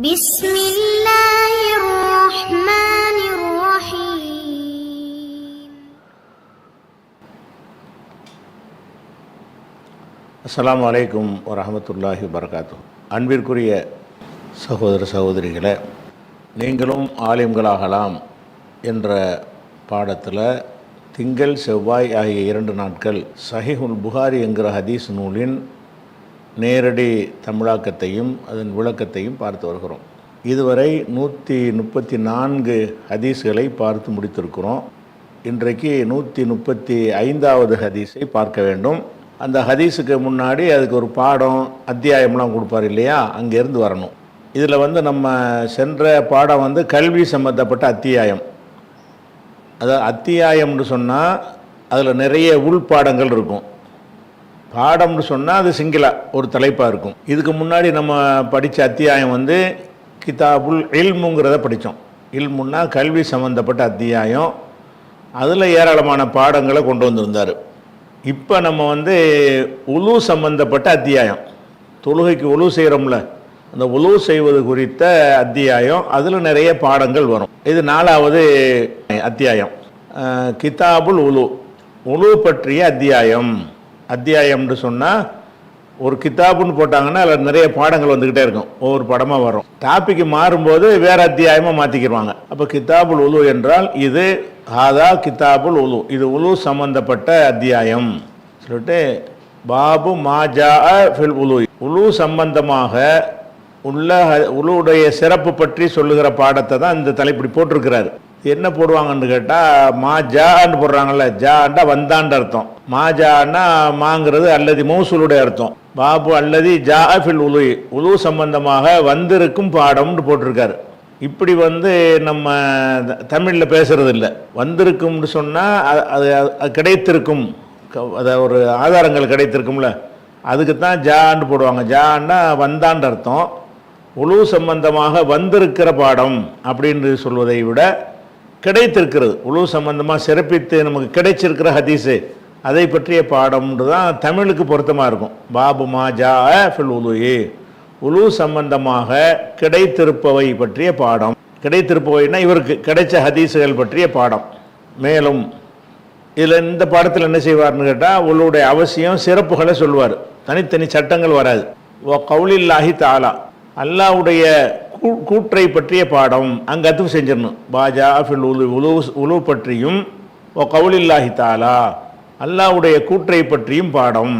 بسم الله الرحمن الرحيم அஸ்ஸலாமு அலைக்கும் வரஹமத்துல்லாஹி வபரகாத்து அன்பிற்குரிய சகோதர சகோதரிகளே நீங்களும் ஆலிம்களாகலாம் என்ற பாடத்தில் திங்கள் செவ்வாய் ஆகிய இரண்டு நாட்கள் சஹிஹுல் புகாரி என்கிற ஹதீஸ் நூலின் நேரடி தமிழாக்கத்தையும் அதன் விளக்கத்தையும் பார்த்து வருகிறோம். இதுவரை நூற்றி முப்பத்தி நான்கு ஹதீஸ்களை பார்த்து முடித்திருக்கிறோம். இன்றைக்கு நூற்றி முப்பத்தி ஐந்தாவது ஹதீஸை பார்க்க வேண்டும். அந்த ஹதீஸுக்கு முன்னாடி அதுக்கு ஒரு பாடம் அத்தியாயம்லாம் கொடுப்பார் இல்லையா? அங்கேருந்து வரணும். இதில் வந்து நம்ம சென்ற பாடம் வந்து கல்வி சம்மந்தப்பட்ட அத்தியாயம். அதாவது அத்தியாயம்னு சொன்னால் அதில் நிறைய உள்பாடங்கள் இருக்கும். பாடம்னு சொன்னால் அது சிங்கிளாக ஒரு தலைப்பாக இருக்கும். இதுக்கு முன்னாடி நம்ம படித்த அத்தியாயம் வந்து கிதாபுல் இல்முங்கிறத படித்தோம் இல்முன்னா கல்வி சம்மந்தப்பட்ட அத்தியாயம். அதில் ஏராளமான பாடங்களை கொண்டு வந்திருந்தார். இப்போ நம்ம வந்து உலு சம்பந்தப்பட்ட அத்தியாயம். தொழுகைக்கு உலு செய்கிறோம்ல அந்த உலு செய்வது குறித்த அத்தியாயம். அதில் நிறைய பாடங்கள் வரும். இது நாலாவது அத்தியாயம். கிதாபுல் உலு உலு பற்றிய அத்தியாயம். அத்தியாயம்னு சொன்னால் ஒரு கிதாபுன்னு போட்டாங்கன்னா அதில் நிறைய பாடங்கள் வந்துக்கிட்டே இருக்கும். ஒவ்வொரு படமாக வரும். டாபிக் மாறும்போது வேறு அத்தியாயமாக மாற்றிக்கிடுவாங்க அப்போ கிதாபுல் உலு என்றால் இது ஹாதா கிதாபுல் உலு. இது உலு சம்பந்தப்பட்ட அத்தியாயம். சொல்லிட்டு பாபு மாஜா ஃபில் உலு. உலு சம்பந்தமாக உள்ள உலுவுடைய சிறப்பு பற்றி சொல்லுகிற பாடத்தை தான் இந்த தலைப்படி போட்டிருக்கிறாரு. என்ன போடுவாங்கன்னு கேட்டால் மா ஜான்னு போடுறாங்கல்ல. ஜாண்டா வந்தான்ற அர்த்தம். மா ஜான்னா மாங்கிறது அல்லது மௌசூலுடைய அர்த்தம். பாபு அல்லது ஜாஃபில் உலு. உலு சம்பந்தமாக வந்திருக்கும் பாடம்னு போட்டிருக்காரு. இப்படி வந்து நம்ம தமிழில் பேசுறது இல்லை வந்திருக்கும்னு சொன்னால் அது அது கிடைத்திருக்கும். அதை ஒரு ஆதாரங்கள் கிடைத்திருக்கும்ல. அதுக்கு தான் ஜான்னு போடுவாங்க. ஜான்னா வந்தான்ற அர்த்தம். உழு சம்பந்தமாக வந்திருக்கிற பாடம் அப்படின்னு சொல்வதை விட கிடைத்திருக்கிறது. உழு சம்பந்தமாக சிறப்பித்து நமக்கு கிடைச்சிருக்கிற ஹதீஸு. அதை பற்றிய பாடம்ன்றது தான் தமிழுக்கு பொருத்தமாக இருக்கும். பாபு மா ஜா ஃபில் உலுயே உலு சம்பந்தமாக கிடைத்திருப்பவை பற்றிய பாடம். கிடைத்திருப்பவைன்னா இவருக்கு கிடைச்ச ஹதீஸுகள் பற்றிய பாடம். மேலும் இதில் இந்த பாடத்தில் என்ன செய்வார்னு கேட்டால் உங்களுடைய அவசியம் சிறப்புகளை சொல்லுவார். தனித்தனி சட்டங்கள் வராது. ஓ கவுலில்லாஹி தாலா அல்லாவுடைய கூற்றை பற்றிய பாடம். அங்கே அத்து செஞ்சிடணும். பாஜா ஃபில் உலு உலு உலு பற்றியும் ஓ கவுலில்லாஹி தாலா அல்லாவுடைய கூற்றை பற்றியும் பாடம்.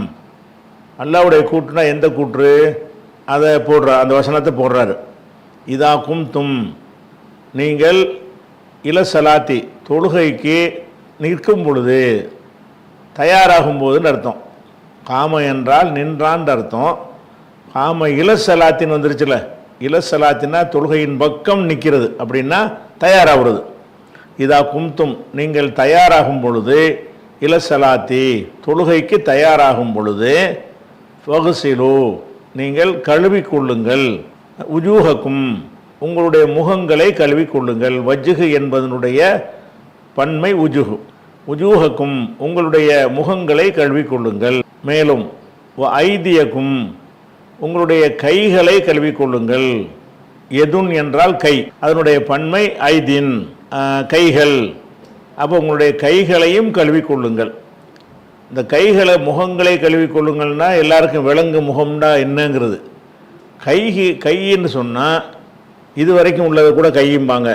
அல்லாவுடைய கூற்றுனா எந்த கூற்று? அதை போடுற அந்த வசனத்தை போடுறாரு. இதா கும் தும் நீங்கள் இளசலாத்தி தொழுகைக்கு நிற்கும் பொழுது தயாராகும் போதுன்னு அர்த்தம். காம என்றால் நின்றான்னு அர்த்தம். காம இளசலாத்தின்னு வந்துருச்சுல. இலசலாத்தினா தொழுகையின் பக்கம் நிற்கிறது அப்படின்னா தயாராகிறது. இதா கும்தும் நீங்கள் தயாராகும் பொழுது இலசலாத்தி தொழுகைக்கு தயாராகும் பொழுது ஃபகுசிலு நீங்கள் கழுவி கொள்ளுங்கள் உஜூகக்கும் உங்களுடைய முகங்களை கழுவிக்கொள்ளுங்கள். வஜ்ஜுகு என்பதனுடைய பன்மை உஜுகு உஜூகக்கும் உங்களுடைய முகங்களை கழுவிக்கொள்ளுங்கள். மேலும் ஐதியக்கும் உங்களுடைய கைகளை கழுவி கொள்ளுங்கள் எதுன் என்றால் கை. அதனுடைய பன்மை ஐதின் கைகள். அப்போ உங்களுடைய கைகளையும் கழுவி கொள்ளுங்கள் இந்த கைகளை முகங்களை கழுவி கொள்ளுங்கள்னா எல்லாருக்கும் விலங்கு முகம்னா என்னங்கிறது. கை கைன்னு சொன்னால் இது வரைக்கும் உள்ளதை கூட கையும்பாங்க.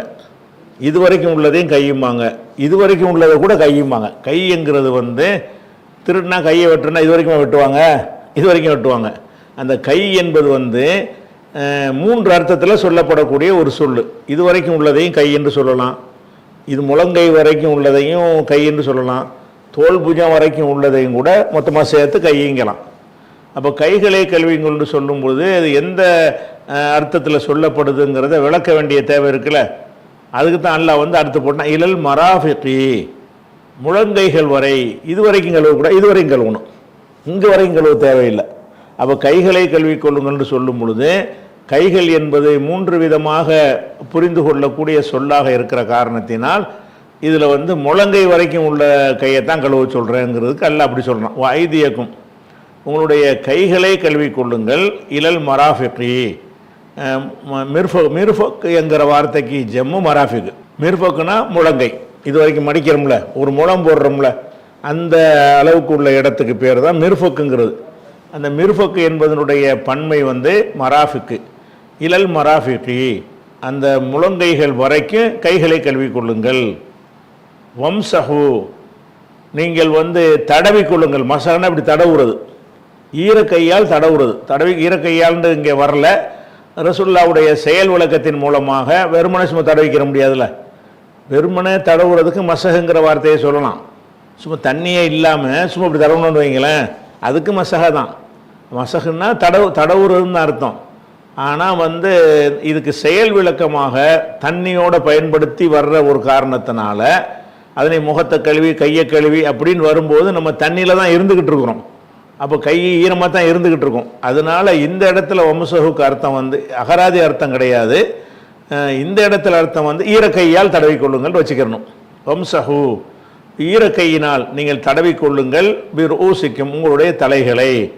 இது வரைக்கும் உள்ளதையும் கையும்பாங்க. இது வரைக்கும் உள்ளதை கூட கையும்பாங்க. கைங்கிறது வந்து திருடினா கையை வெட்டுனா இது வரைக்கும் வெட்டுவாங்க. இது வரைக்கும் வெட்டுவாங்க. அந்த கை என்பது வந்து மூன்று அர்த்தத்தில் சொல்லப்படக்கூடிய ஒரு சொல் இது வரைக்கும் உள்ளதையும் கை என்று சொல்லலாம். இது முழங்கை வரைக்கும் உள்ளதையும் கை என்று சொல்லலாம். தோல் புஜம் வரைக்கும் உள்ளதையும் கூட மொத்தமாக சேர்த்து கையங்கலாம். அப்போ கைகளே கல்விங்கள்னு சொல்லும்போது அது எந்த அர்த்தத்தில் சொல்லப்படுதுங்கிறத விளக்க வேண்டிய தேவை இருக்குல்ல? அதுக்கு தான் அல்லா வந்து அடுத்து போட்டான் இழல் மராஃபிகி முழங்கைகள் வரை இது வரைக்கும் கழுவக்கூடாது இது வரைக்கும் கழுவணும். இங்கே வரைக்கும் கழுவ தேவையில்லை. அப்போ கைகளை கல்வி என்று சொல்லும் பொழுது கைகள் என்பதை மூன்று விதமாக புரிந்து கொள்ளக்கூடிய சொல்லாக இருக்கிற காரணத்தினால் இதில் வந்து முழங்கை வரைக்கும் உள்ள கையை தான் கழுவ சொல்கிறேங்கிறதுக்கு அல்ல அப்படி சொல்கிறான் ஐதியக்கும் உங்களுடைய கைகளை கழுவி கொள்ளுங்கள். இலல் மராஃபிகி. அஹ், மிர்ஃபக் மிர்ஃபக் என்கிற வார்த்தைக்கு ஜம்மு மராஃபிக். மிர்ஃபக்குனா முழங்கை. இது வரைக்கும் மடிக்கிறோம்ல. ஒரு முழம் போடுறோம்ல. அந்த அளவுக்கு உள்ள இடத்துக்கு பேர் தான் மிர்ஃபக்குங்கிறது. அந்த மிருஃபக்கு என்பதனுடைய பன்மை வந்து மராஃபிக்கு இலல் மராஃபிக்கு. அந்த முழங்கைகள் வரைக்கும் கைகளை கழுவி கொள்ளுங்கள். வம்சஹு நீங்கள் வந்து தடவி கொள்ளுங்கள். மசாலா இப்படி தடவுறது. ஈரக்கையால் தடவுறது. தடவி ஈரக்கையால்னு இங்கே வரல. ரசுல்லாவுடைய செயல் விளக்கத்தின் மூலமாக வெறுமனை சும்மா தடவிக்கிற முடியாதுல்ல. வெறுமனே தடவுறதுக்கு மசகுங்கிற வார்த்தையை சொல்லலாம். சும்மா தண்ணியே இல்லாமல் சும்மா இப்படி தடவணும்னு வைங்களேன். அதுக்கு மசக தான். மசகுன்னா தடவு தடவுறதுன்னு அர்த்தம். ஆனால் வந்து இதுக்கு செயல் விளக்கமாக தண்ணியோட பயன்படுத்தி வர்ற ஒரு காரணத்தினால அதனை முகத்தை கழுவி கையை கழுவி அப்படின்னு வரும்போது நம்ம தண்ணியில் தான் இருந்துக்கிட்டு இருக்கிறோம். அப்போ கை ஈரமாக தான் இருந்துக்கிட்டு இருக்கும். அதனால இந்த இடத்துல வம்சகுக்கு அர்த்தம் வந்து அகராதி அர்த்தம் கிடையாது. இந்த இடத்துல அர்த்தம் வந்து ஈரக்கையால் தடவி கொள்ளுங்கள் வச்சுக்கிறணும் வம்சஹு ஈரக்கையினால் நீங்கள் தடவி கொள்ளுங்கள் பிர் ஊசிக்கும் உங்களுடைய தலைகளை.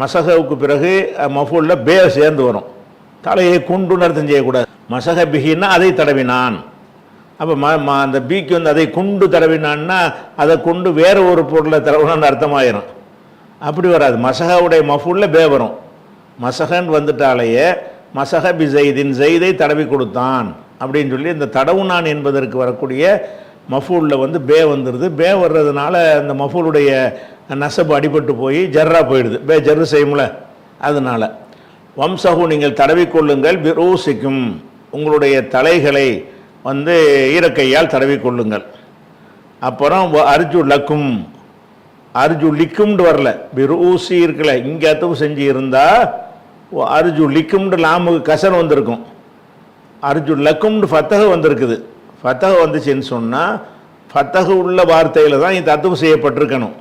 மசகவுக்கு பிறகு மஃபூலில் பே சேர்ந்து வரும். தலையை குண்டு அர்த்தம் செய்யக்கூடாது. மசக பிகின்னா அதை தடவினான். அப்போ ம ம அந்த பிக்கு வந்து அதை குண்டு தடவினான்னா அதை கொண்டு வேறு ஒரு பொருளை தடவினான்னு அர்த்தமாயிரும். அப்படி வராது. மசகாவுடைய மஃபூலில் பே வரும். மசகன் வந்துட்டாலேயே மசக பி ஜெய்தின் ஜெய்தை தடவி கொடுத்தான். அப்படின்னு சொல்லி இந்த தடவுனான் என்பதற்கு வரக்கூடிய மஃபூலில் வந்து பே வந்துடுது பே வர்றதுனால அந்த மஃபூலுடைய நசப்பு அடிபட்டு போய் ஜர்ரா போயிடுது. பே ஜர்ரு செய்யும்ல? அதனால். வம்சகு நீங்கள் தடவிக்கொள்ளுங்கள் பிரூசிக்கும். உங்களுடைய தலைகளை வந்து ஈரக்கையால் தடவிக்கொள்ளுங்கள் அப்புறம் வ அர்ஜு லக்கும் அர்ஜு லிக்கும்னு வரல. பிரூசி இருக்கல இங்கே அத்தவு செஞ்சு இருந்தால் அர்ஜு லிக்கும்னு லாமுக்கு கசன் வந்திருக்கும். அர்ஜு லக்கும்னு ஃபத்தக வந்திருக்குது. ஃபத்தக வந்துச்சுன்னு சொன்னால் ஃபத்தக உள்ள வார்த்தையில் தான் இது அத்துவு செய்யப்பட்டிருக்கணும்.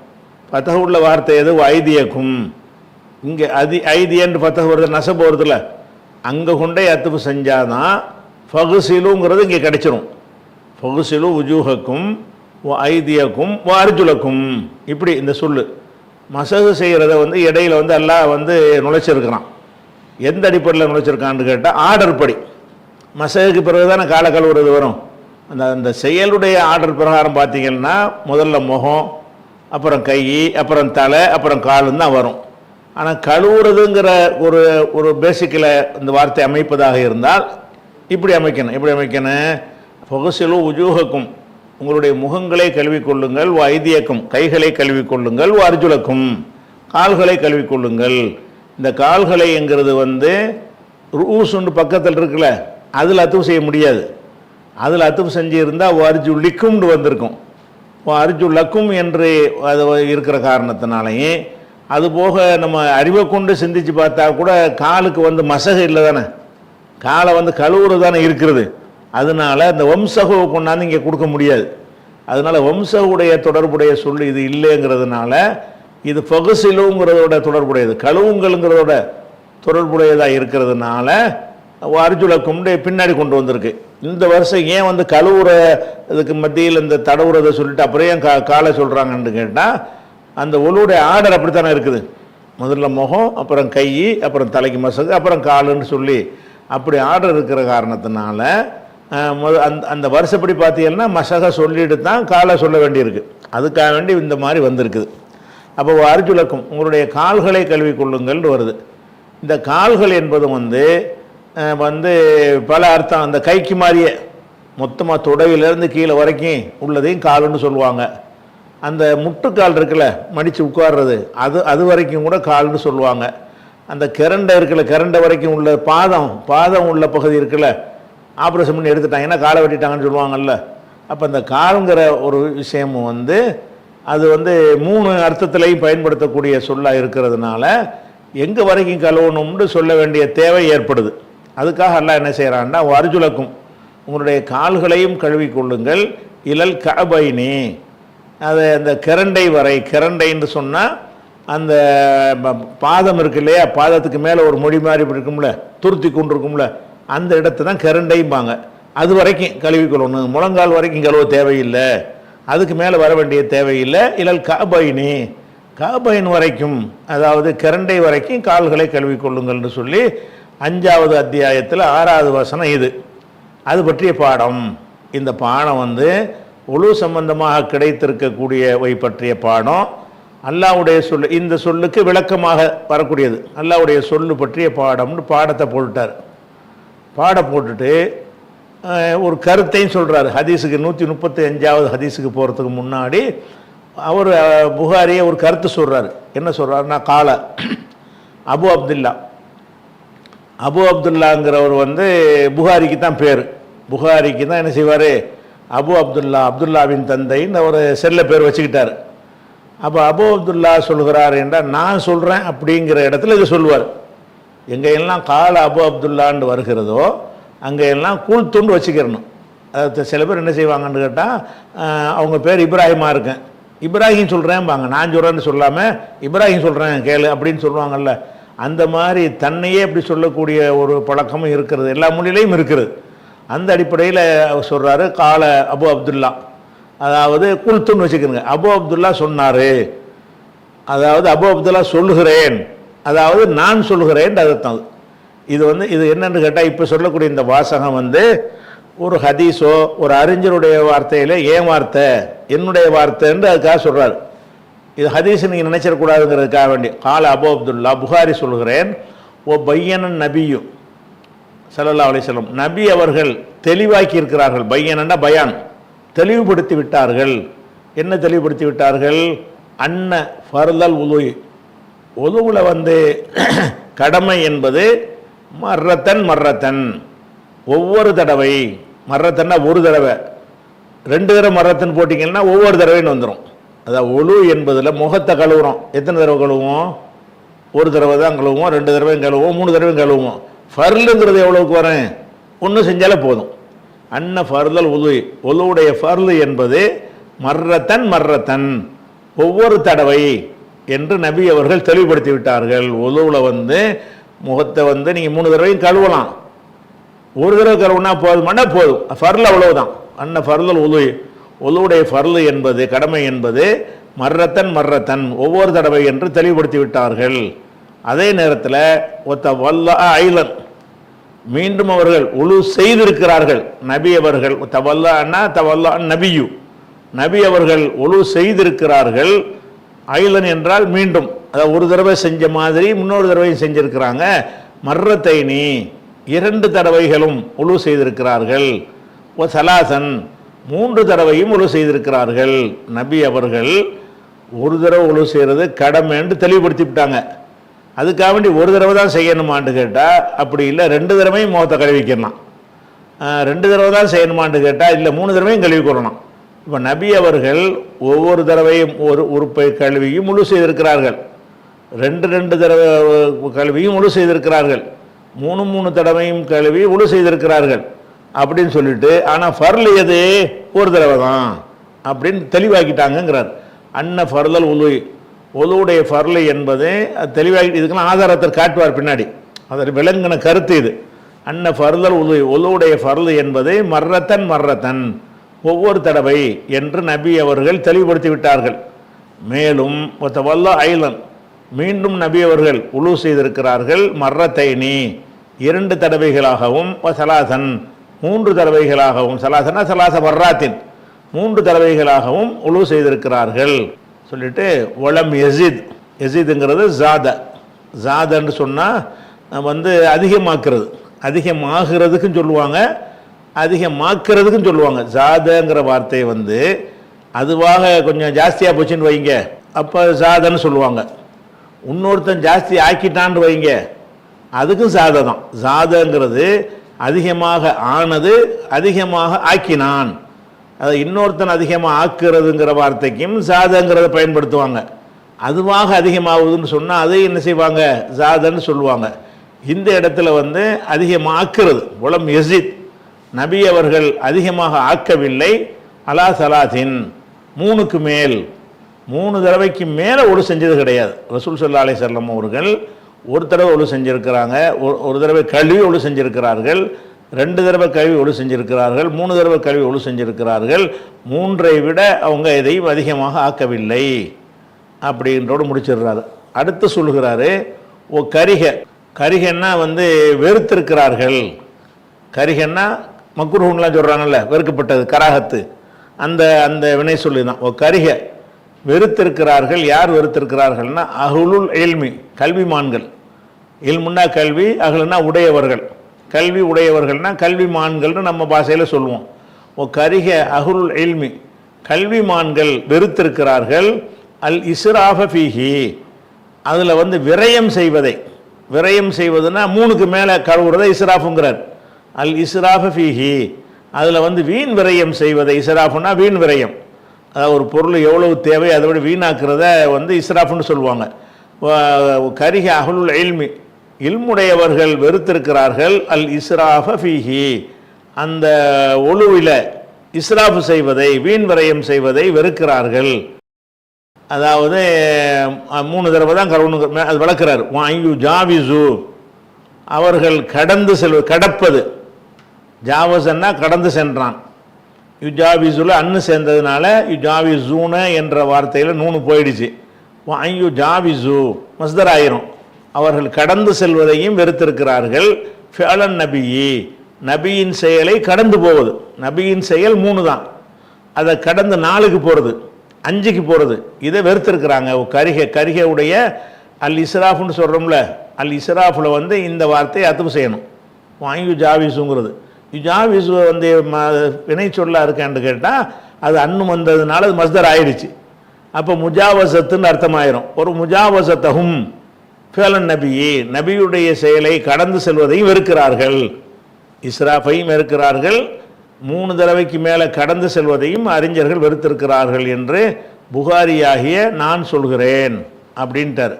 ஃபத்தக உள்ள வார்த்தை எது? ஐதியக்கும் இங்கே அதி ஐதியன்று ஃபத்தக வருது நசப்பு வருதுல. அங்கே கொண்டே அத்துவு செஞ்சாதான் ஃபகுசிலுங்கிறது இங்கே கிடைச்சிரும். ஃபகுசிலு உஜூஹக்கும் ஐதியக்கும் அர்ஜுலக்கும் இப்படி இந்த சொல்லு. மசகு செய்கிறத வந்து இடையில வந்து எல்லாம் வந்து நுழைச்சிருக்கிறான். எந்த அடிப்படையில் நுழைச்சிருக்கான்னு கேட்டால் ஆர்டர் படி. மசகுக்கு பிறகு தானே காலை கழுவுறது வரும். அந்த அந்த செயலுடைய ஆர்டர் பிரகாரம் பார்த்தீங்கன்னா முதல்ல முகம் அப்புறம் கை அப்புறம் தலை அப்புறம் காலுன்னு தான் வரும். ஆனால் கழுவுறதுங்கிற ஒரு ஒரு பேசிக்கில் இந்த வார்த்தை அமைப்பதாக இருந்தால் இப்படி அமைக்கணும் இப்படி அமைக்கணும்? பொகசிலு உஜூகக்கும் உங்களுடைய முகங்களை கழுவிக்கொள்ளுங்கள் வைத்தியக்கும் கைகளை கழுவிக்கொள்ளுங்கள் அர்ஜுலக்கும் கால்களை கழுவிக்கொள்ளுங்கள். இந்த கால்களை என்கிறது வந்து ரூசுண்டு பக்கத்தில் இருக்குல்ல அதில் அத்துவு செய்ய முடியாது. அதில் அத்துவு செஞ்சு இருந்தால் லிக்கும்னு வந்திருக்கும். அர்ஜு லக்கும் என்று அது இருக்கிற காரணத்தினாலையும் அதுபோக நம்ம அறிவை கொண்டு சிந்திச்சு பார்த்தா கூட காலுக்கு வந்து மசகு இல்லை தானே? காலை வந்து கழுவுறது தானே இருக்கிறது. அதனால அந்த வம்சகுவை கொண்டாந்து இங்கே கொடுக்க முடியாது. அதனால வம்சகுடைய தொடர்புடைய சொல் இது இல்லைங்கிறதுனால இது பகுசிலுங்கிறதோட தொடர்புடையது. கழுவுங்கள்ங்கிறதோட தொடர்புடையதாக இருக்கிறதுனால அர்ஜுலக்கும்னு பின்னாடி கொண்டு வந்திருக்கு. இந்த வருஷம் ஏன் வந்து கழுவுற இதுக்கு மத்தியில் இந்த தடவுறதை சொல்லிட்டு அப்புறம் ஏன் கா காலை சொல்கிறாங்கன்னு கேட்டால் அந்த ஒலுடைய ஆர்டர் அப்படித்தானே இருக்குது. முதல்ல முகம் அப்புறம் கை அப்புறம் தலைக்கு மசகு அப்புறம் காலுன்னு சொல்லி அப்படி ஆர்டர் இருக்கிற காரணத்தினால முத அந்த அந்த வருஷப்படி பார்த்தீங்கன்னா மசக சொல்லிட்டு தான் காலை சொல்ல வேண்டியிருக்கு. அதுக்காக வேண்டி இந்த மாதிரி வந்திருக்குது. அப்போ அர்ஜுலக்கும் உங்களுடைய கால்களை கழுவி கொள்ளுங்கள்னு வருது. இந்த கால்கள் என்பது வந்து வந்து பல அர்த்தம். அந்த கைக்கு மாதிரியே மொத்தமாக தொடையிலேருந்து கீழே வரைக்கும் உள்ளதையும் காலுன்னு சொல்லுவாங்க. அந்த முட்டுக்கால் இருக்குல்ல மடித்து உட்கார்றது அது அது வரைக்கும் கூட கால்னு சொல்லுவாங்க. அந்த கிரண்டை இருக்குல்ல கிரண்டை வரைக்கும் உள்ள பாதம் பாதம் உள்ள பகுதி இருக்குல்ல ஆப்ரேஷன் பண்ணி எடுத்துட்டாங்கன்னா காலை வெட்டிட்டாங்கன்னு சொல்லுவாங்கல்ல. அப்போ அந்த காலுங்கிற ஒரு விஷயமும் வந்து அது வந்து மூணு அர்த்தத்திலையும் பயன்படுத்தக்கூடிய சொல்லாக இருக்கிறதுனால எங்கே வரைக்கும் கழுவணும்னு சொல்ல வேண்டிய தேவை ஏற்படுது. அதுக்காக எல்லாம் என்ன செய்கிறான்னா அர்ஜுலக்கும் உங்களுடைய கால்களையும் கழுவிக்கொள்ளுங்கள். இலல் கபைனி அது அந்த கிரண்டை வரை கிரண்டைன்னு சொன்னால் அந்த ப- பாதம் இருக்கு இல்லையா பாதத்துக்கு மேலே ஒரு மொழி மாதிரி இருக்கும்ல துருத்தி கொண்டு இருக்கும்ல அந்த இடத்த தான் கிரண்டைம்பாங்க. அது வரைக்கும் கழுவிக்கொள்ளணும். முழங்கால் வரைக்கும் கழுவ தேவையில்லை. அதுக்கு மேலே வர வேண்டிய தேவையில்லை. இலல் காபைனி காபைன் வரைக்கும் அதாவது கிரண்டை வரைக்கும் கால்களை கழுவிக்கொள்ளுங்கள்னு சொல்லி அஞ்சாவது அத்தியாயத்தில் ஆறாவது வசனம் இது. அது பற்றிய பாடம். இந்த பாடம் வந்து உழு சம்பந்தமாக கிடைத்திருக்கக்கூடியவை பற்றிய பாடம். அல்லாவுடைய சொல் இந்த சொல்லுக்கு விளக்கமாக வரக்கூடியது. அல்லாவுடைய சொல்லு பற்றிய பாடம்னு பாடத்தை போட்டுட்டார். பாட போட்டுட்டு ஒரு கருத்தையும் சொல்கிறாரு ஹதீஸுக்கு நூற்றி முப்பத்தி அஞ்சாவது ஹதீஸுக்கு போகிறதுக்கு முன்னாடி அவர் புகாரியை ஒரு கருத்து சொல்கிறாரு என்ன சொல்கிறாருன்னா கால. அபு அப்துல்லா. அபு அப்துல்லாங்கிறவர் வந்து புகாரிக்கு தான் பேர். புகாரிக்கு தான் என்ன செய்வார்? அபு அப்துல்லா அப்துல்லாவின் தந்தைன்னு அவர் செல்ல பேர் வச்சுக்கிட்டார். அப்போ அபு அப்துல்லா சொல்கிறார் என்றால் நான் சொல்கிறேன் அப்படிங்கிற இடத்துல இது சொல்லுவார். எங்கே எல்லாம் கால அபு அப்துல்லான்னு வருகிறதோ அங்கே எல்லாம் கூழ் துண்டு வச்சுக்கிறணும். அது சில பேர் என்ன செய்வாங்கன்னு கேட்டால் அவங்க பேர் இப்ராஹிமாக இருக்கேன். இப்ராஹிம் சொல்கிறேன்பாங்க நான் சொல்கிறேன்னு சொல்லாமல் இப்ராஹிம் சொல்கிறேன் கேளு அப்படின்னு சொல்லுவாங்கல்ல. அந்த மாதிரி தன்னையே இப்படி சொல்லக்கூடிய ஒரு பழக்கமும் இருக்கிறது. எல்லா மொழியிலையும் இருக்கிறது. அந்த அடிப்படையில் சொல்கிறாரு கால அபு அப்துல்லா. அதாவது குல்துன்னு வச்சுக்கோங்க. அபு அப்துல்லா சொன்னார். அதாவது அபு அப்துல்லா சொல்லுகிறேன். அதாவது நான் சொல்லுகிறேன் அர்த்தம் அது. இது வந்து இது என்னென்னு கேட்டால் இப்போ சொல்லக்கூடிய இந்த வாசகம் வந்து ஒரு ஹதீஸோ ஒரு அறிஞருடைய வார்த்தையில் ஏன் வார்த்தை? என்னுடைய வார்த்தைன்னு அதுக்காக சொல்கிறார் இது ஹதீஸ் நீங்கள் நினைச்சிடக்கூடாதுங்கிறதுக்காக வேண்டி. கால அபு அப்துல்லா புகாரி சொல்கிறேன் ஓ பையனன் நபியும் ஸல்லல்லாஹு அலைஹி நபி அவர்கள் தெளிவாக்கி இருக்கிறார்கள். பையனண்டா பயான். தெளிவுபடுத்தி விட்டார்கள். என்ன தெளிவுபடுத்தி விட்டார்கள்? அன்ன ஃபர்தல் உலுய். ஒதுவில் வந்து கடமை என்பது மர்ரத்தன் மர்ரத்தன். ஒவ்வொரு தடவை மர்ரத்தன்னா ஒரு தடவை. ரெண்டு தடவை மரத்துன்னு போட்டிங்கன்னா ஒவ்வொரு தடவைன்னு வந்துடும் அதான் ஒழு என்பதில் முகத்தை கழுவுறோம். எத்தனை தடவை கழுவுவோம்? ஒரு தடவை தான் கழுவுவோம் ரெண்டு தடவையும் கழுவுவோம் மூணு தடவையும் கழுவுவோம். ஃபர்லுங்கிறது எவ்வளோக்கு வரேன் ஒன்று செஞ்சாலே போதும். அன்ன ஃபர்தல் உது. ஒலுவுடைய ஃபர்லு என்பது மர்ரத்தன் மர்ரத்தன். ஒவ்வொரு தடவை என்று நபி அவர்கள் தெளிவுபடுத்தி விட்டார்கள். ஒலுவில் வந்து முகத்தை வந்து நீங்கள் மூணு தடவையும் கழுவலாம். ஒரு தடவை கழுவுனா போதுமானா போதும். ஃபர்ல் அவ்வளவுதான். அன்ன ஃபர்லல் உது. உலுவுடைய ஃபர்லு என்பது கடமை என்பது மர்ரத்தன் மர்ரத்தன் ஒவ்வொரு தடவை என்று தெளிவுபடுத்தி விட்டார்கள் அதே நேரத்தில் ஒத்த வல்ல ஐலன் மீண்டும் அவர்கள் உழு செய்திருக்கிறார்கள். நபி அவர்கள் தவல்லான்னா தவல்லா நபியு. நபி அவர்கள் உழு செய்திருக்கிறார்கள். ஐலன் என்றால் மீண்டும் அதாவது ஒரு தடவை செஞ்ச மாதிரி இன்னொரு தடவையும் செஞ்சிருக்கிறாங்க. மர்ரத்தைனி இரண்டு தடவைகளும் உழு செய்திருக்கிறார்கள். ஒ சலாசன் மூன்று தடவையும் ஒழு செய்திருக்கிறார்கள். நபி அவர்கள் ஒரு தடவை ஒழு செய்கிறது கடமைன்னு தெளிவுபடுத்தி விட்டாங்க அதுக்காக வேண்டி ஒரு தடவை தான் செய்யணுமான்னு கேட்டால் அப்படி இல்லை ரெண்டு தடவையும் முகத்தை கழுவிக்கலாம் ரெண்டு தடவை தான் செய்யணுமான்னு கேட்டால் இல்லை மூணு தடவையும் கழுவி கொள்ளணும். இப்போ நபி அவர்கள் ஒவ்வொரு தடவையும் ஒரு உறுப்பை கழுவியும் முழு செய்திருக்கிறார்கள். ரெண்டு ரெண்டு தடவை கழுவியும் முழு செய்திருக்கிறார்கள். மூணு மூணு தடவையும் கழுவி முழு செய்திருக்கிறார்கள். அப்படின்னு சொல்லிட்டு ஆனால் ஃபர்ல் எது? ஒரு தடவை தான் அப்படின்னு தெளிவாக்கிட்டாங்கங்கிறார். அன்ன ஃபர்தல் உலு உலுவுடைய ஃபர்லு என்பது தெளிவாகி இதுக்கெல்லாம் ஆதாரத்தை காட்டுவார் பின்னாடி. அதில் விளங்கின கருத்து இது. அன்ன ஃபர்தல் உலு ஒலுவுடைய ஃபர்லு என்பது மர்ரத்தன் மர்ரத்தன். ஒவ்வொரு தடவை என்று நபி அவர்கள் தெளிவுபடுத்தி விட்டார்கள். மேலும் ஒத்த வல்ல ஐலன். மீண்டும் நபி அவர்கள் உழு செய்திருக்கிறார்கள் மர்ரத்தைனி. இரண்டு தடவைகளாகவும் சலாசன். மூன்று தடவைகளாகவும் சலாசனா சலாச வர்ராத்தின் மூன்று தடவைகளாகவும் உழுவு செய்திருக்கிறார்கள். சொல்லிட்டு ஒளம் எசித் எசிதுங்கிறது ஜாத. ஜாதன்னு சொன்னால் வந்து அதிகமாக்குறது. அதிகமாகிறதுக்கும் சொல்லுவாங்க அதிகமாக்குறதுக்கும் சொல்லுவாங்க. ஜாதங்கிற வார்த்தை வந்து அதுவாக கொஞ்சம் ஜாஸ்தியாக போச்சுன்னு வைங்க. அப்போ ஜாதன்னு சொல்லுவாங்க. இன்னொருத்தன் ஜாஸ்தி ஆக்கிட்டான்னு வைங்க. அதுக்கும் ஜாத தான் ஜாதங்கிறது அதிகமாக ஆனது அதிகமாக ஆக்கினான். அதை இன்னொருத்தன் அதிகமாக ஆக்குறதுங்கிற வார்த்தைக்கும் சாதங்கிறத பயன்படுத்துவாங்க. அதுவாக அதிகமாகுதுன்னு சொன்னால் அதை என்ன செய்வாங்க? ஜாதன்னு சொல்லுவாங்க. இந்த இடத்துல வந்து அதிகமாக ஆக்குறது உலம் எசித் நபி அவர்கள் அதிகமாக ஆக்கவில்லை. அலா சலாத்தின். மூணுக்கு மேல். மூணு தடவைக்கு மேலே ஒரு செஞ்சது கிடையாது. ரசூல் சல்லா அலை செல்லம் அவர்கள் ஒரு தடவை ஒழு செஞ்சிருக்கிறாங்க ஒரு- ஒரு தடவை கழுவி ஒழு செஞ்சுருக்கிறார்கள் ரெண்டு தடவை கழுவி ஒழு செஞ்சுருக்கிறார்கள் மூணு தடவை கழுவி ஒழு செஞ்சிருக்கிறார்கள் மூன்றை விட அவங்க எதையும் அதிகமாக ஆக்கவில்லை அப்படின்றோடு முடிச்சிடுறாரு. அடுத்து சொல்லுகிறாரு ஓ கரிக. கரிகன்னா வந்து வெறுத்திருக்கிறார்கள். கரிகன்னா மக்குருகன்லாம் சொல்கிறாங்கல்ல வெறுக்கப்பட்டது கராகத்து. அந்த அந்த வினை சொல்லி தான் ஓ கரிக. வெறுத்திருக்கிறார்கள் யார் வெறுத்திருக்கிறார்கள்னா அகுலுல் எல்மி கல்விமான்கள். ஏழ்முன்னா கல்வி அகலுன்னா உடையவர்கள். கல்வி உடையவர்கள்னா கல்விமான்கள்னு நம்ம பாஷையில் சொல்லுவோம். ஓ கரிக அகுலுல் எல்மி கல்விமான்கள் வெறுத்திருக்கிறார்கள். அல் இஸ்ராஃப ஃபீஹி அதில் வந்து விரயம் செய்வதை. விரயம் செய்வதுன்னா மூணுக்கு மேலே கழுவுறதை இஸ்ராஃபுங்கிறார். அல் இஸ்ராஃப ஃபீஹி அதில் வந்து வீண் விரயம் செய்வதை. இஸ்ராஃபுன்னா வீண் விரயம். அதாவது ஒரு பொருள் எவ்வளவு தேவை அதை விட வீணாக்குறத வந்து இஸ்ராஃப்னு சொல்லுவாங்க. கரிகி கரிக அகலுல் இல்முடையவர்கள் வெறுத்திருக்கிறார்கள். அல் இஸ்ராஃப ஃபீஹி அந்த ஒழுவில் இஸ்ராஃபு செய்வதை வீண் விரயம் செய்வதை வெறுக்கிறார்கள். அதாவது மூணு தடவை தான் கருவணு அது வளர்க்குறார் வாயு ஜாவிசு அவர்கள் கடந்து செல்வது கடப்பது. ஜாவசன்னா கடந்து சென்றான். யுஜாவிசுல அன்னு சேர்ந்ததுனால யுஜாவிசூன என்ற வார்த்தையில் நூணு போயிடுச்சு. வாயு ஜாவிசு மஸ்தர் ஆயிரும் அவர்கள் கடந்து செல்வதையும் வெறுத்திருக்கிறார்கள். ஃபேலன் நபியி நபியின் செயலை கடந்து போவது. நபியின் செயல் மூணு தான் அதை கடந்து நாலுக்கு போகிறது அஞ்சுக்கு போகிறது இதை வெறுத்திருக்கிறாங்க. கரிகை கரிகையுடைய அல் இஸ்ராஃப்னு சொல்கிறோம்ல அல் இஸ்ராஃபில் வந்து இந்த வார்த்தையை அத்துவு செய்யணும். வாயு ஜாவிசுங்கிறது ஜாவிசு வந்து ம வினை சொல்லாக இருக்கான்னு கேட்டால் அது அன்னும் வந்ததுனால அது மஸ்தர் ஆயிடுச்சு. அப்போ முஜாவசத்துன்னு அர்த்தமாயிரும். ஒரு முஜாவசத்தகும் ஃபேலன் நபியே நபியுடைய செயலை கடந்து செல்வதையும் வெறுக்கிறார்கள். இஸ்ராஃபையும் வெறுக்கிறார்கள். மூணு தடவைக்கு மேலே கடந்து செல்வதையும் அறிஞர்கள் வெறுத்திருக்கிறார்கள் என்று புகாரியாகிய நான் சொல்கிறேன் அப்படின்ட்டார்.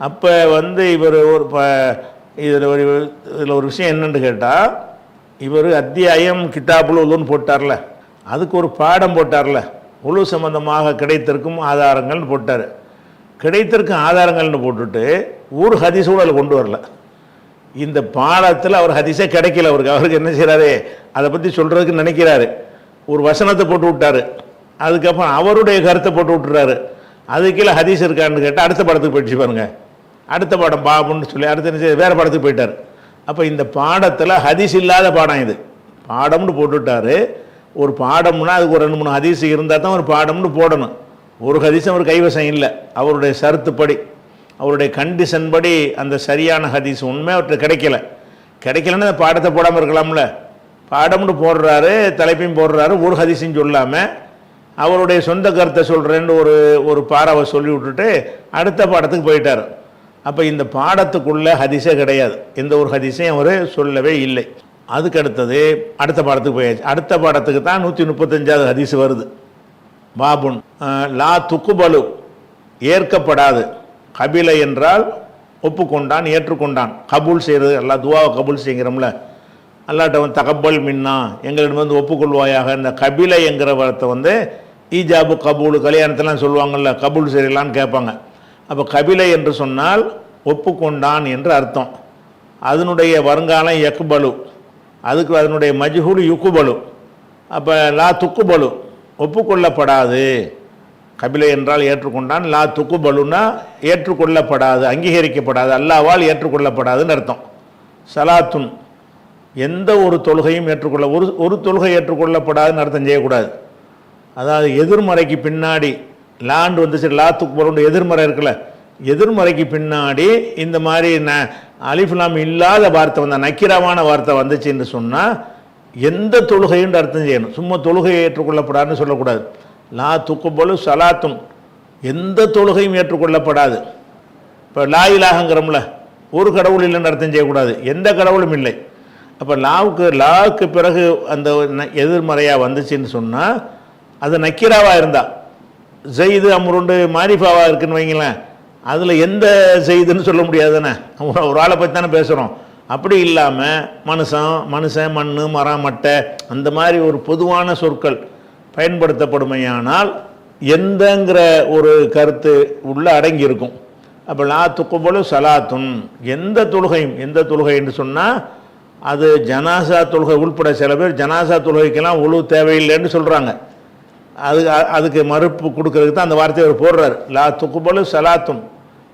அப்போ வந்து இவர் ஒரு ப இதில் ஒரு இதில் ஒரு விஷயம் என்னென்னு கேட்டால் இவர் அத்தியாயம் கிதாபுல் உலுன்னு போட்டார்ல. அதுக்கு ஒரு பாடம் போட்டார்ல. உழு சம்பந்தமாக கிடைத்திருக்கும் ஆதாரங்கள்னு போட்டார். கிடைத்திருக்கும் ஆதாரங்கள்னு போட்டுட்டு ஒரு ஹதீஸோடு அதில் கொண்டு வரல. இந்த பாடத்தில் அவர் ஹதீஸே கிடைக்கல அவருக்கு. அவருக்கு என்ன செய்கிறாரு அதை பற்றி சொல்கிறதுக்கு நினைக்கிறாரு. ஒரு வசனத்தை போட்டு விட்டாரு. அதுக்கப்புறம் அவருடைய கருத்தை போட்டு விட்டுறாரு. அதுக்கீழே ஹதீஸ் இருக்கான்னு கேட்டால் அடுத்த படத்துக்கு போயிடுச்சு பாருங்க. அடுத்த பாடம் பாபுன்னு சொல்லி அடுத்த வேறு படத்துக்கு போயிட்டார். அப்போ இந்த பாடத்தில் ஹதீஸ் இல்லாத பாடம் இது. பாடம்னு போட்டுவிட்டாரு ஒரு பாடம்னா அதுக்கு ஒரு ரெண்டு மூணு ஹதீஸ் இருந்தால் தான் ஒரு பாடம்னு போடணும். ஒரு ஹதீஸும் அவர் கைவசம் இல்லை. அவருடைய சருத்துப்படி அவருடைய கண்டிஷன் படி அந்த சரியான ஹதீஸ் உண்மை அவர்கிட்ட கிடைக்கல. கிடைக்கலன்னு அந்த பாடத்தை போடாமல் இருக்கலாம்ல. பாடம்னு போடுறாரு தலைப்பையும் போடுறாரு ஒரு ஹதீஸையும் சொல்லாமல் அவருடைய சொந்த கருத்தை சொல்கிறேன்னு ஒரு ஒரு பாறாவை சொல்லி விட்டுட்டு அடுத்த பாடத்துக்கு போயிட்டார். அப்போ இந்த பாடத்துக்குள்ள ஹதிசே கிடையாது. எந்த ஒரு ஹதிசையும் அவர் சொல்லவே இல்லை. அதுக்கு அடுத்தது அடுத்த பாடத்துக்கு போயாச்சு. அடுத்த பாடத்துக்கு தான் நூற்றி முப்பத்தஞ்சாவது ஹதீஸ் வருது. பாபுன் லா துக்குபலு ஏற்கப்படாது. கபிலை என்றால் ஒப்புக்கொண்டான் ஏற்றுக்கொண்டான். கபூல் செய்கிறது எல்லா துவாவை கபூல் செய்கிறோம்ல. அல்லாட்டவன் வந்து தகப்பல் மின்னா எங்களிடம் வந்து ஒப்புக்கொள்வாயாக. இந்த கபிலை என்கிற வார்த்தை வந்து ஈஜாபு கபூல் கல்யாணத்தெல்லாம் சொல்லுவாங்கள்ல கபூல் செய்யலான்னு கேட்பாங்க. அப்போ கபிலை என்று சொன்னால் ஒப்புக்கொண்டான் என்று அர்த்தம். அதனுடைய வருங்காலம் யக்குபலு அதுக்கு அதனுடைய மஜ்ஹூல் யுக்குபலு அப்போ லா துக்குபலு ஒப்புக்கொள்ளப்படாது. கபிலை என்றால் ஏற்றுக்கொண்டான். லா துக்குபலுன்னா ஏற்றுக்கொள்ளப்படாது அங்கீகரிக்கப்படாது அல்லாவால் ஏற்றுக்கொள்ளப்படாதுன்னு அர்த்தம். சலாத்துன். எந்த ஒரு தொழுகையும் ஏற்றுக்கொள்ள ஒரு ஒரு தொழுகை ஏற்றுக்கொள்ளப்படாதுன்னு அர்த்தம் செய்யக்கூடாது. அதாவது எதிர்மறைக்கு பின்னாடி லாண்டு வந்துச்சு லா துக்குபலுண்டு எதிர்மறை இருக்குல்ல. எதிர்மறைக்கு பின்னாடி இந்த மாதிரி ந அலிஃபுலாம் இல்லாத வார்த்தை வந்த நக்கிரமான வார்த்தை வந்துச்சுன்னு சொன்னால் எந்த தொழுகையும் அர்த்தம் செய்யணும். சும்மா தொழுகை ஏற்றுக்கொள்ளப்படாதுன்னு சொல்லக்கூடாது. லா தூக்கும்பொழுது சலாத்தும். எந்த தொழுகையும் ஏற்றுக்கொள்ளப்படாது. இப்போ லா இலாகங்கிறோம்ல ஒரு கடவுள் இல்லைன்னு அர்த்தம் செய்யக்கூடாது. எந்த கடவுளும் இல்லை. அப்போ லாவுக்கு லாவுக்கு பிறகு அந்த எதிர்மறையாக வந்துச்சுன்னு சொன்னால் அது நக்கீராவாக இருந்தால் செய்து அம்ருண்டு மாரிஃபாவாக இருக்குன்னு வைங்களேன். அதில் எந்த செய்துன்னு சொல்ல முடியாது தானே ஒரு- ஆளை பற்றி தானே பேசுகிறோம் அப்படி இல்லாமல் மனுஷன் மனுஷன் மண் மரம் மட்டை அந்த மாதிரி ஒரு பொதுவான சொற்கள் பயன்படுத்தப்படுமையானால் எந்தங்கிற ஒரு கருத்து உள்ளே அடங்கியிருக்கும். அப்போ லா துக்குபோல சலாத்துன். எந்த தொழுகையும் எந்த தொழுகை என்று சொன்னால் அது ஜனாசா தொழுகை உள்பட சில பேர் ஜனாசா தொழுகைக்கெல்லாம் ஒழு தேவையில்லைன்னு சொல்கிறாங்க அது அதுக்கு மறுப்பு கொடுக்கறதுக்கு தான் அந்த வார்த்தையை அவர் போடுறார். லா துக்குபலு சலாத்தும்.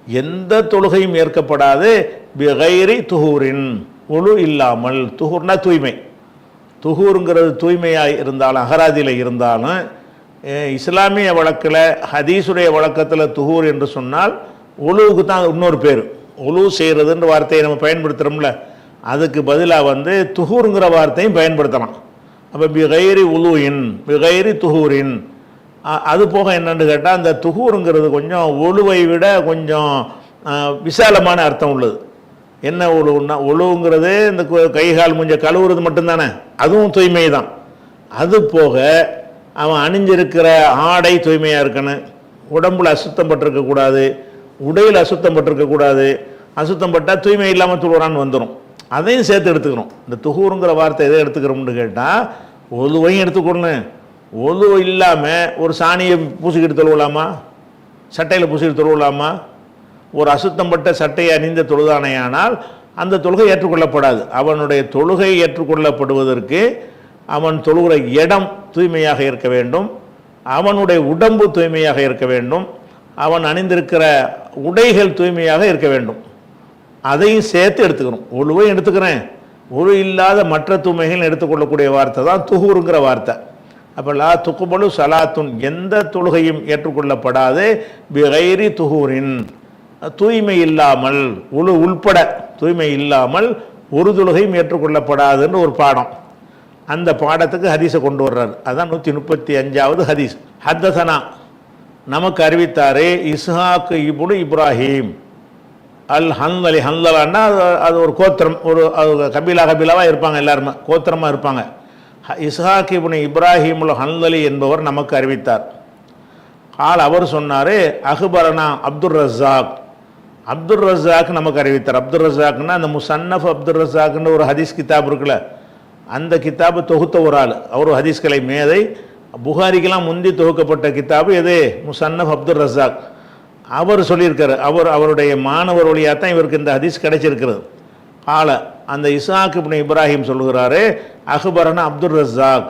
எந்த தொழுகையும் ஏற்கப்படாது. பிகைரி துஹூரின். ஒழு இல்லாமல். துகூர்னா தூய்மை. துஹூருங்கிறது தூய்மையாக இருந்தாலும் அகராதியில் இருந்தாலும் இஸ்லாமிய வழக்கில் ஹதீஸுடைய வழக்கத்தில் துஹூர் என்று சொன்னால் ஒழுவுக்கு தான் இன்னொரு பேர். ஒழு செய்கிறதுன்ற வார்த்தையை நம்ம பயன்படுத்துகிறோம்ல அதுக்கு பதிலாக வந்து துகூருங்கிற வார்த்தையும் பயன்படுத்தலாம். அப்போ பிகைரி உலுவின் பிகைரி துகூரின். அது போக என்னென்னு கேட்டால் அந்த துகூருங்கிறது கொஞ்சம் ஒழுவை விட கொஞ்சம் விசாலமான அர்த்தம் உள்ளது. என்ன ஒழுவுன்னா ஒழுவுங்கிறது இந்த கை கால் மூஞ்ச கழுவுறது மட்டும்தானே அதுவும் தூய்மை தான் அது போக அவன் அணிஞ்சிருக்கிற ஆடை தூய்மையாக இருக்கணும். உடம்புல அசுத்தம் பட்டிருக்கக்கூடாது. உடையில் அசுத்தம் பட்டிருக்கக்கூடாது. அசுத்தம் பட்டால் தூய்மை இல்லாமல் துழுறான்னு வந்துடும் அதையும் சேர்த்து எடுத்துக்கணும். இந்த துகூருங்கிற வார்த்தை எதை எடுத்துக்கிறோம்னு கேட்டால் ஒதுவையும் எடுத்துக்கொள்ளணும் ஒது இல்லாமல் ஒரு சாணியை பூசிக்கிட்டு தொழுவலாமா? சட்டையில் பூசிக்கிட்டு தொழுவலாமா? ஒரு அசுத்தம்பட்ட சட்டையை அணிந்த தொழுதானையானால் அந்த தொழுகை ஏற்றுக்கொள்ளப்படாது. அவனுடைய தொழுகை ஏற்றுக்கொள்ளப்படுவதற்கு அவன் தொழுகிற இடம் தூய்மையாக இருக்க வேண்டும். அவனுடைய உடம்பு தூய்மையாக இருக்க வேண்டும். அவன் அணிந்திருக்கிற உடைகள் தூய்மையாக இருக்க வேண்டும். அதையும் சேர்த்து எடுத்துக்கணும். ஒழுவையும் எடுத்துக்கிறேன். ஒழு இல்லாத மற்ற தூய்மைகள் எடுத்துக்கொள்ளக்கூடிய வார்த்தை தான் துகூருங்கிற வார்த்தை. அப்போ லா துக்குபலு சலாத்துன். எந்த தொழுகையும் ஏற்றுக்கொள்ளப்படாது. பிகைரி துகூரின். தூய்மை இல்லாமல் உழு உள்பட தூய்மை இல்லாமல் ஒரு தொழுகையும் ஏற்றுக்கொள்ளப்படாதுன்னு ஒரு பாடம். அந்த பாடத்துக்கு ஹதீஸை கொண்டு வர்றாரு. அதான் நூற்றி முப்பத்தி அஞ்சாவது ஹதீஸ். ஹத்தசனா. நமக்கு அறிவித்தாரே இஸ்ஹாக்கு இபுடு இப்ராஹிம். அல் ஹந்தலி ஹந்தலான்னா அது அது ஒரு கோத்திரம் ஒரு அது கபிலா கபிலாவாக இருப்பாங்க எல்லாருமே கோத்திரமாக இருப்பாங்க. இஸ்ஹாக் இப்னு இப்ராஹிமுல் ஹந்தலி என்பவர் நமக்கு அறிவித்தார். ஆள் அவர் சொன்னார் அஹ்பரனா அப்துல் ரஸாக். அப்துல் ரஸாக் நமக்கு அறிவித்தார். அப்துல் ரஸாக்னா அந்த முசன்னஃப் அப்துல் ரஸாக்னு ஒரு ஹதீஸ் கிதாப் இருக்குல்ல அந்த கிதாபு தொகுத்த ஒரு ஆள். அவர் ஹதீஸ்களை மேதை புகாரிக்கெல்லாம் முந்தி தொகுக்கப்பட்ட கிதாபு எது? முசன்னஃப் அப்துல் ரஸாக். அவர் சொல்லியிருக்காரு அவர் அவருடைய மாணவர் வழியாக தான் இவருக்கு இந்த ஹதீஸ் கிடைச்சிருக்கிறது. ஆள அந்த இசாக் இப்னு இப்ராஹிம் சொல்லுகிறாரு அஹ்பரனா அப்துல் ரஸாக்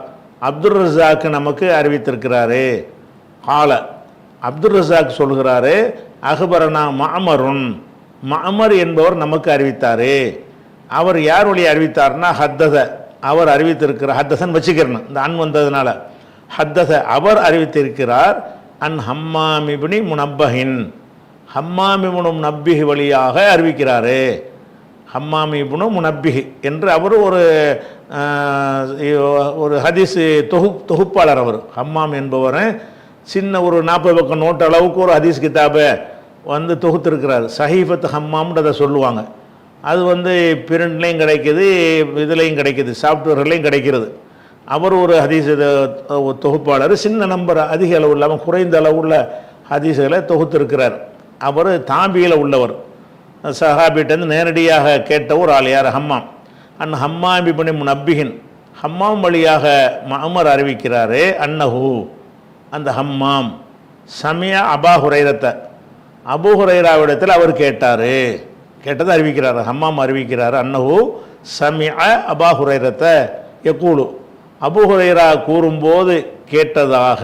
அப்துல் ரஸாக் நமக்கு அறிவித்திருக்கிறாரு. ஆள அப்துல் ரஸாக் சொல்கிறாரு அஹ்பரனா மாமருன் மாமர் என்பவர் நமக்கு அறிவித்தாரு. அவர் யார் வழி அறிவித்தார்னா ஹத்தத அவர் அறிவித்திருக்கிறார் ஹத்தசன் வச்சுக்கிறணும் இந்த அன் வந்ததுனால. ஹத்தத அவர் அறிவித்திருக்கிறார் அன் ஹம்மாமிபுனி இப்னி முனப்பஹின். ஹம்மாம் முனப்பிஹி வழியாக அறிவிக்கிறாரு. ஹம்மாமிபுனும் இப்னு முனப்பிஹி என்று அவர் ஒரு ஒரு ஹதீஸ் தொகு தொகுப்பாளர் அவர். ஹம்மாம் என்பவர் சின்ன ஒரு நாற்பது பக்கம் நோட்டு அளவுக்கு ஒரு ஹதீஸ் கிதாபை வந்து தொகுத்திருக்கிறார். சஹீஃபத் ஹம்மாம்ன்றதை சொல்லுவாங்க. அது வந்து பிரிண்ட்லேயும் கிடைக்கிது இதுலேயும் கிடைக்கிது சாஃப்ட்வேர்லேயும் கிடைக்கிறது. அவர் ஒரு ஹதீஸ் தொகுப்பாளர். சின்ன நம்பர் அதிக அளவு இல்லாமல் குறைந்த அளவுள்ள ஹதீஸுகளை தொகுத்திருக்கிறார். அவர் தாம்பியில் உள்ளவர். சஹாபிட்டேருந்து நேரடியாக கேட்ட ஒரு ஆள் யார்? ஹம்மாம். அன் ஹம்மாம் பிபனி முனப்பிகின் ஹம்மாம் வழியாக மஅமர் அறிவிக்கிறாரே அன்னஹு அந்த ஹம்மாம். சமியா அபா ஹுரைரத்தை. அபு ஹுரைராவிடத்தில் அவர் கேட்டார். கேட்டதை அறிவிக்கிறார். ஹம்மாம் அறிவிக்கிறார். அன்னஹு சமய அபா ஹுரைரத்தை. யக்கூலு அபுஹுரைரா கூறும்போது கேட்டதாக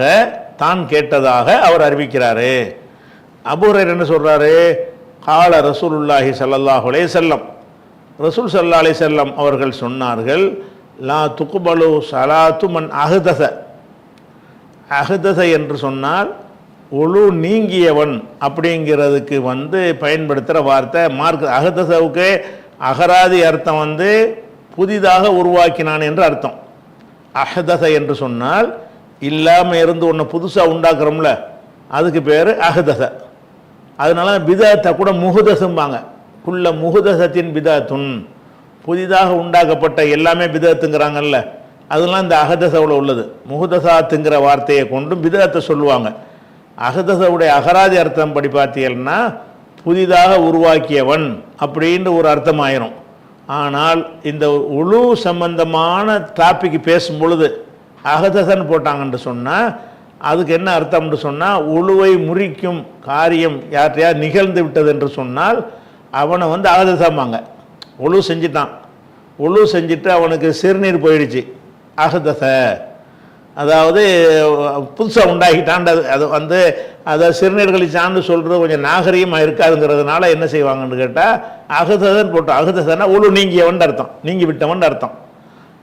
தான் கேட்டதாக அவர் அறிவிக்கிறாரு. அபு என்ன சொல்றாரு? கால ரசூலுல்லாஹி சல்லாஹ் அலே செல்லம் ரசூல் சல்லா அலே செல்லம் அவர்கள் சொன்னார்கள் லா துக்குபலு சலாத்து மண் அகுதச அகுதச என்று சொன்னால் ஒழு நீங்கியவன் அப்படிங்கிறதுக்கு வந்து பயன்படுத்துகிற வார்த்தை மார்க் அகதசவுக்கு அகராதி அர்த்தம் வந்து புதிதாக உருவாக்கினான் என்று அர்த்தம். அஹதச என்று சொன்னால் இல்லாமல் இருந்து ஒன்று புதுசாக உண்டாக்குறோம்ல அதுக்கு பேர் அஹதச அதனால பிதாத்தை கூட முகுதசும்பாங்க குள்ள முகுதசத்தின் பிதாத்துன். புதிதாக உண்டாக்கப்பட்ட எல்லாமே பிதத்துங்கிறாங்கல்ல அதெல்லாம் இந்த அகதசவில் உள்ளது. முகுதசாத்துங்கிற வார்த்தையை கொண்டும் பிதத்தை சொல்லுவாங்க. அகதசவுடைய அகராதி அர்த்தம் படி பார்த்தீங்கன்னா புதிதாக உருவாக்கியவன் அப்படின்ற ஒரு அர்த்தம் ஆயிரும் ஆனால் இந்த உழு சம்பந்தமான டாபிக் பேசும் பொழுது அகதசன் போட்டாங்கன்னு சொன்னால் அதுக்கு என்ன அர்த்தம்னு சொன்னால் உழுவை முறிக்கும் காரியம் யார்ட்டையா நிகழ்ந்து விட்டது என்று சொன்னால் அவனை வந்து அகதசம்பாங்க உழு செஞ்சிட்டான். உழு செஞ்சுட்டு அவனுக்கு சிறுநீர் போயிடுச்சு. அகதச அதாவது புதுசாக உண்டாகிட்டான்றது அது வந்து அதை சிறுநீர்களை சார்ந்து சொல்கிறது கொஞ்சம் நாகரிகமாக இருக்காதுங்கிறதுனால என்ன செய்வாங்கன்னு கேட்டால் அகுததன் போட்டோம் அகுததனா உழு நீங்கியவன் அர்த்தம் நீங்கி விட்டவன் அர்த்தம்.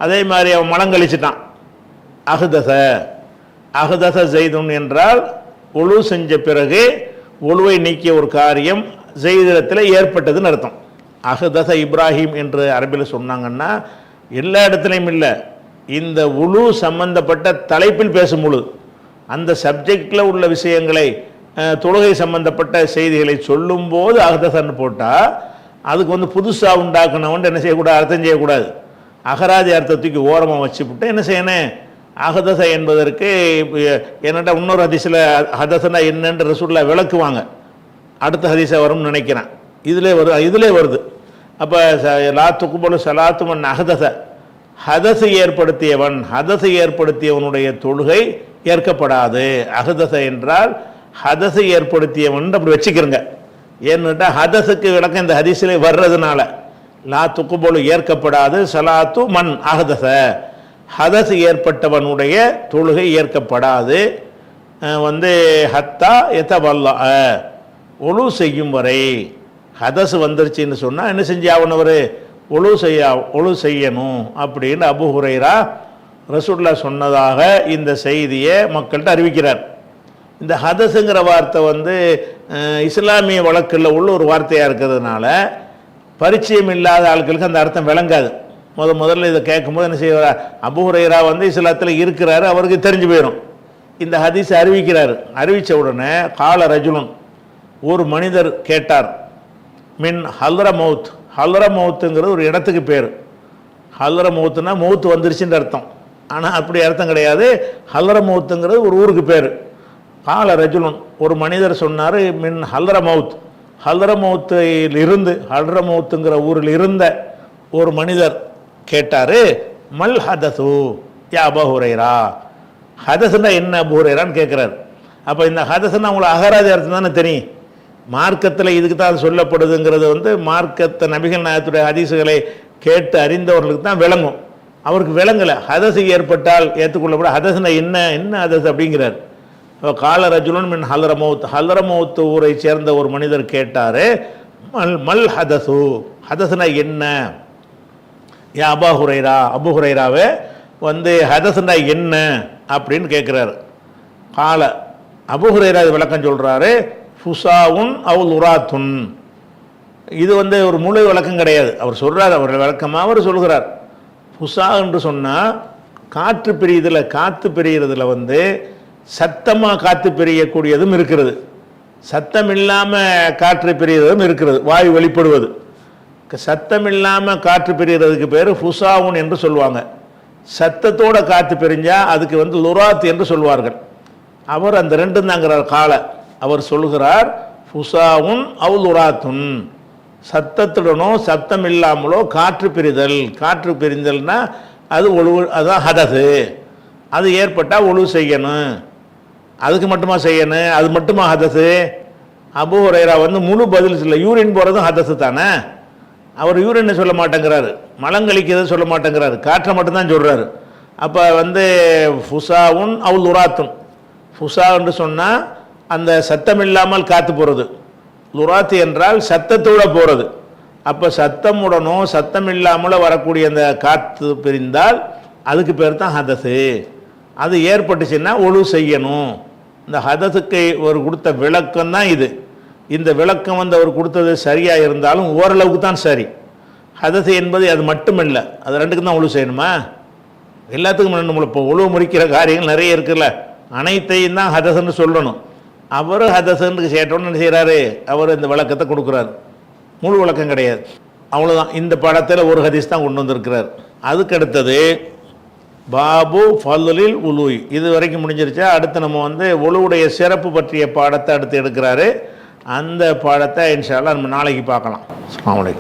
அதே மாதிரி அவன் மலம் கழிச்சிட்டான். அகதச அகதச செய்துன் என்றால் உழு செஞ்ச பிறகு உழுவை நீக்கிய ஒரு காரியம் செய்திடத்தில் ஏற்பட்டதுன்னு அர்த்தம். அகதச இப்ராஹிம் என்று அரபியில் சொன்னாங்கன்னா எல்லா இடத்துலையும் இல்லை. இந்த உழு சம்பந்தப்பட்ட தலைப்பில் பேசும் பொழுது அந்த சப்ஜெக்டில் உள்ள விஷயங்களை தொழுகை சம்பந்தப்பட்ட செய்திகளை சொல்லும்போது அகதசன் போட்டால் அதுக்கு வந்து புதுசாக உண்டாக்கணவன் என்ன செய்யக்கூடாது அர்த்தம் செய்யக்கூடாது. அகராதி அர்த்தத்துக்கு ஓரமாக வச்சுவிட்டு என்ன செய்யணும் அகதச என்பதற்கு என்னட்ட இன்னொரு ஹதீஸில் ஹதசனா என்னன்ற ரசூலில் விளக்குவாங்க. அடுத்த ஹதீஸை வரும்னு நினைக்கிறேன். இதிலே வருது இதிலே வருது. அப்போ லா துக்குபலு சலாத்து மன் அகதச. ஹதசு ஏற்படுத்தியவன் ஹதசு ஏற்படுத்தியவனுடைய தொழுகை ஏற்கப்படாது. அகதச என்றால் ஹதசு ஏற்படுத்தியவன் அப்படி வச்சுக்கிறங்க. ஏன்னுட்டா ஹதசுக்கு விளக்கம் இந்த ஹதீஸிலே வர்றதுனால. லா துக்குபொழு ஏற்கப்படாது சலாத்து மண் அகதச ஹதசு ஏற்பட்டவனுடைய தொழுகை ஏற்கப்படாது. வந்து ஹத்தா எத்த வல்ல ஒழு செய்யும் வரை. ஹதசு வந்துருச்சுன்னு சொன்னால் என்ன செஞ்சாகணும் அவர் ஒழு செய்ய ஒழு செய்யணும் அப்படின்னு அபு ஹுரைரா ரசூல்லா சொன்னதாக இந்த செய்தியை மக்கள்கிட்ட அறிவிக்கிறார். இந்த ஹதஸுங்கிற வார்த்தை வந்து இஸ்லாமிய வழக்கில் உள்ள ஒரு வார்த்தையாக இருக்கிறதுனால பரிச்சயம் இல்லாத ஆட்களுக்கு அந்த அர்த்தம் விளங்காது. முத முதல்ல இதை கேட்கும்போது என்ன செய்வார்? அபுஹுரைரா வந்து இஸ்லாத்தில் இருக்கிறாரு அவருக்கு தெரிஞ்சு போயிடும். இந்த ஹதீஸ் அறிவிக்கிறார். அறிவித்த உடனே கால ரஜுலன் ஒரு மனிதர் கேட்டார். மின் ஹல்ர மவுத் ஹல்ர மவுத்துங்கிறது ஒரு இடத்துக்கு பேர். ஹல்ர மவுத்துனா மவுத்து வந்துருச்சுன்ற அர்த்தம். ஆனால் அப்படி அர்த்தம் கிடையாது. ஹல்ர மவுத்துங்கிறது ஒரு ஊருக்கு பேர். கால ரஜுலன் ஒரு மனிதர் சொன்னார் மின் ஹல்ர மவுத் ஹல்ர மவுத்தில் இருந்து ஹல்ர மவுத்துங்கிற ஊரில் இருந்த ஒரு மனிதர் கேட்டார் மல் ஹதசு யா அபஹுரைரா ஹதசுனா என்ன அபுஹுரைரான்னு கேட்குறாரு அப்போ இந்த ஹதசுன்னா உங்களுக்கு அகராதி அர்த்தம் தானே தெரியும். மார்க்கத்தில் இதுக்கு தான் சொல்லப்படுதுங்கிறது வந்து மார்க்கத்தை நபிகள் நாயத்துடைய ஹதீசுகளை கேட்டு அறிந்தவர்களுக்கு தான் விளங்கும். அவருக்கு விளங்கலை. ஹதசு ஏற்பட்டால் ஏற்றுக்கொள்ளப்பட ஹதசுனா என்ன? என்ன ஹதசு அப்படிங்கிறார். இப்போ கால ரஜுலன் மின் ஹல்ரமௌத் ஹலரமௌத் ஊரை சேர்ந்த ஒரு மனிதர் கேட்டார் மல் மல் ஹதசு? ஹதசுனா என்ன? ஏ அபா ஹுரைரா. அபு ஹுரைராவே வந்து ஹதசுனா என்ன? அப்படின்னு கேட்குறாரு கால அபு ஹுரைரா இது விளக்கம் சொல்கிறாரு ஃபுசாவுன் அவுல் உராத்துன். இது வந்து ஒரு முழு விளக்கம் கிடையாது. அவர் சொல்கிறார் அவர் விளக்கமாக அவர் சொல்கிறார். ஃபுசா என்று சொன்னால் காற்று பிரியுதில் காற்று பிரிகிறதுல வந்து சத்தமாக காற்று பிரியக்கூடியதும் இருக்கிறது. சத்தம் இல்லாமல் காற்று பிரிகிறதும் இருக்கிறது வாயு வெளிப்படுவது. சத்தம் இல்லாமல் காற்று பிரிகிறதுக்கு பேர் ஃபுசாவுன் என்று சொல்லுவாங்க. சத்தத்தோட காற்று பிரிஞ்சால் அதுக்கு வந்து லுராத் என்று சொல்வார்கள். அவர் அந்த ரெண்டும் தாங்கிறார் காலை. அவர் சொல்கிறார் ஃபுசாவுன் அவுலுராத்துன் சத்தத்துடனோ சத்தம் இல்லாமலோ காற்று பிரிதல். காற்று பிரிந்தல்னா அது ஒழு அதுதான் ஹதது அது ஏற்பட்டால் ஒழு செய்யணும். அதுக்கு மட்டுமா செய்யணும்? அது மட்டுமா ஹதசு அபு ஹுரைரா வந்து முழு பதில் இல்லை யூரின் போகிறதும் ஹதசு தானே? அவர் யூரின் சொல்ல மாட்டேங்கிறாரு. மலங்கழிக்கிறது சொல்ல மாட்டேங்கிறாரு. காற்றை மட்டும்தான் சொல்கிறாரு அப்போ வந்து ஃபுசாவுன் அவுல் உராத்தும் ஃபுசா என்று சொன்னால் அந்த சத்தம் இல்லாமல் காத்து போகிறது லுராத்து என்றால் சத்தத்தோட போகிறது அப்போ சத்தமுடனோ சத்தம் இல்லாமல் வரக்கூடிய அந்த காற்று பிரிந்தால் அதுக்கு பேர் தான் ஹதசு. அது ஏற்பட்டுச்சுன்னா ஒழு செய்யணும். இந்த ஹதத்துக்கு ஒரு கொடுத்த விளக்கம் தான் இது. இந்த விளக்கம் வந்து அவர் கொடுத்தது சரியாக இருந்தாலும் ஓரளவுக்கு தான் சரி. ஹதசு என்பது அது மட்டுமில்ல. அது ரெண்டுக்கும் தான் ஒழு செய்யணுமா? எல்லாத்துக்கும் ரெண்டு இப்போ ஒழுவு முறிக்கிற காரியங்கள் நிறைய இருக்குல்ல. அனைத்தையும் தான் ஹதசுன்னு சொல்லணும். அவர் ஹதசன்னு சேட்டோன்னு என்ன செய்கிறாரு அவர் இந்த விளக்கத்தை கொடுக்குறாரு. முழு விளக்கம் கிடையாது. அவ்வளோதான் இந்த படத்தில் ஒரு ஹதீஸ் தான் கொண்டு வந்திருக்கிறார். அதுக்கு அடுத்தது பாபு ஃபல்லில் உலுய். இது வரைக்கும் முடிஞ்சிருச்சா? அடுத்து நம்ம வந்து உழுவுடைய சிறப்பு பற்றிய பாடத்தை அடுத்து எடுக்கிறாரு. அந்த பாடத்தை இன்ஷால்லாம் நம்ம நாளைக்கு பார்க்கலாம். அஸ்ஸலாமு